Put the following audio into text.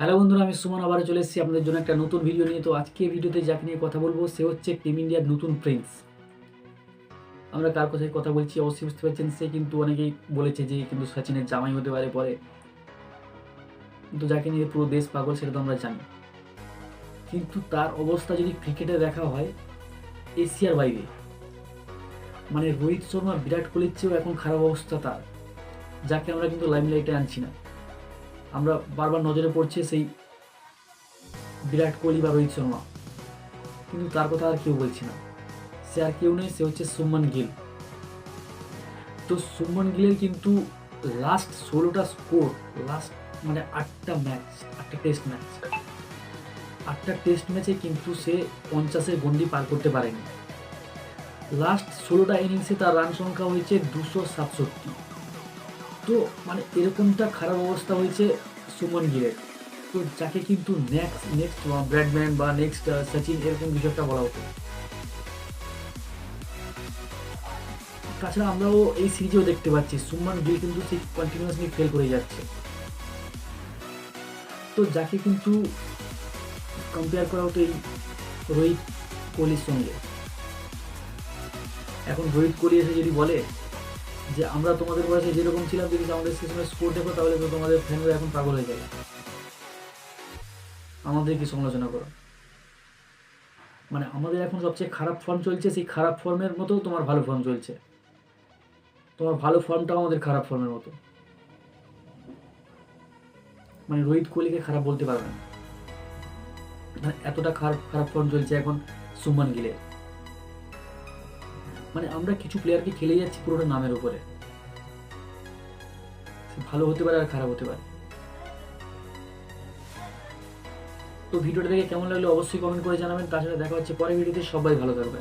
Hello বন্ধুরা, আমি সুমন, আবারও চলে এসেছি আপনাদের জন্য একটা নতুন ভিডিও নিয়ে। তো আজকে ভিডিওতে যাকে নিয়ে কথা বলব, সে হচ্ছে টিম ইন্ডিয়ার নতুন প্রিন্স আমরা কার কথায় কথা বলছি? অবশ্যই বুঝতে পারছেন, সে কিন্তু অনেকেই বলেছে যে, কিন্তু সচিনের জামাই হতে পারে পরে। কিন্তু যাকে নিয়ে পুরো দেশ পাগল, সেটা তো আমরা জানি। কিন্তু তার অবস্থা যদি ক্রিকেটে দেখা হয়, এশিয়ার বাইরে মানে রোহিত শর্মা, বিরাট কোহলির চেয়েও এখন খারাপ অবস্থা তার, যাকে আমরা কিন্তু লাইমলাইটে আনছি না। আমরা বারবার নজরে পড়ছে সেই বিরাট কোহলি বা রোহিত শর্মা। কিন্তু তার কথা আর কেউ বলছে না। সে আর কেউ নেই, সে হচ্ছে সুমন গিল। তো সুমন গিলের কিন্তু লাস্ট ষোলোটা স্কোর লাস্ট মানে আটটা ম্যাচ আটটা টেস্ট ম্যাচ আটটা টেস্ট ম্যাচে কিন্তু সে পঞ্চাশের গন্ডি পার করতে পারেনি। লাস্ট ষোলোটা ইনিংসে তার রান সংখ্যা হয়েছে দুশো সাতষট্টি। তো মানে এরকমটা খারাপ অবস্থা হয়েছে সুমন গিলের। তো যাকে কিন্তু নেক্সট নেক্সট ব্র্যাডম্যান বা নেক্সট সচিন এরকম কিছু একটা বলা হতো। তাছাড়া আমরাও এই সিরিজেও দেখতে পাচ্ছি, সুমন গিল কিন্তু সেই কন্টিনিউয়াসলি ফেল করে যাচ্ছে। তো যাকে কিন্তু কম্পেয়ার করা হতো এই রোহিত কোহলির সঙ্গে। এখন রোহিত কোহলি এসে যদি বলে যে আমরা তোমাদের বয়সে যেরকম ছিলাম, যদি আমাদের সে সময় স্কোর দেখো, তাহলে তো তোমাদের ফ্যানরা এখন পাগল হয়ে যাবে। আমাদের কি সমালোচনা করো? মানে আমাদের এখন সবচেয়ে খারাপ ফর্ম চলছে, সেই খারাপ ফর্মের মতো তোমার ভালো ফর্ম চলছে। তোমার ভালো ফর্মটাও আমাদের খারাপ ফর্মের মতো। মানে রোহিত কোহলিকে খারাপ বলতে পারবে না। মানে এতটা খারাপ খারাপ ফর্ম চলছে এখন সুমন গিলের মানে আমরা কিছু প্লেয়ারকে খেলে যাচ্ছি পুরোটা নামের উপরে। ভালো হতে পারে আর খারাপ হতে পারে। তো ভিডিওটা দেখে কেমন লাগল অবশ্যই কমেন্ট করে জানাবেন। তাছাড়া দেখা হচ্ছে পরে ভিডিওতে। সবাই ভালো থাকবেন।